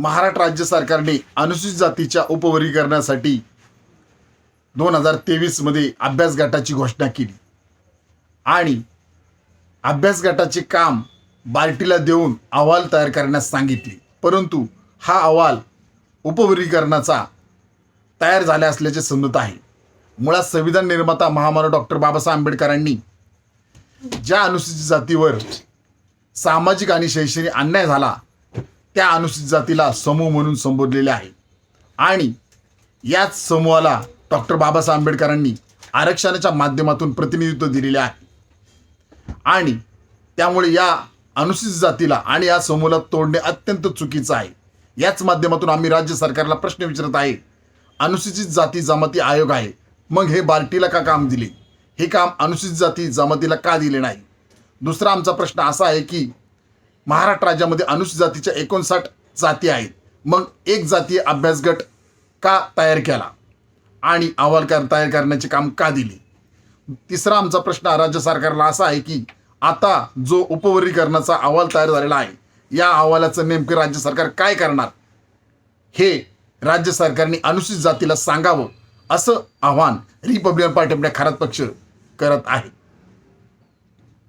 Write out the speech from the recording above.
महाराष्ट्र राज्य सरकारने अनुसूचित जातीच्या उपवर्गीकरणासाठी दोन हजार तेवीसमध्ये अभ्यास गटाची घोषणा केली. आणि अभ्यास गटाचे काम बार्टीला देऊन अहवाल तयार करण्यास सांगितले. परंतु हा अहवाल उपवर्गीकरणाचा तयार झाला असल्याचे समजत आहे. मुळात संविधान निर्माता महामानव डॉक्टर बाबासाहेब आंबेडकरांनी ज्या अनुसूचित जातीवर सामाजिक आणि शैक्षणिक अन्याय झाला त्या अनुसूचित जातीला समूह म्हणून संबोधलेले आहे. आणि याच समूहाला डॉक्टर बाबासाहेब आंबेडकरांनी आरक्षणाच्या माध्यमातून प्रतिनिधित्व दिलेले आहे. आणि त्यामुळे या अनुसूचित जातीला आणि या समूहाला तोडणे अत्यंत चुकीचं आहे. याच माध्यमातून आम्ही राज्य सरकारला प्रश्न विचारत आहे अनुसूचित जाती जमाती आयोग आहे मग हे बार्टीला का काम दिले? हे काम अनुसूचित जाती जमातीला का दिले नाही? दुसरा आमचा प्रश्न असा आहे की महाराष्ट्र राज्यामध्ये अनुसूचित जातीच्या एकोणसाठ जाती आहेत. मग एक जातीय अभ्यास गट का तयार केला? आणि अहवाल कर तयार करण्याचे काम का दिले? तिसरा आमचा प्रश्न राज्य सरकारला असा आहे की आता जो उपवर्गीकरणाचा अहवाल तयार झालेला आहे या अहवालाचं नेमकं राज्य सरकार काय करणार? हे राज्य सरकारने अनुसूचित जातीला सांगावं असं आव्हान रिपब्लिकन पार्टी आपल्या खरात पक्ष करत आहे.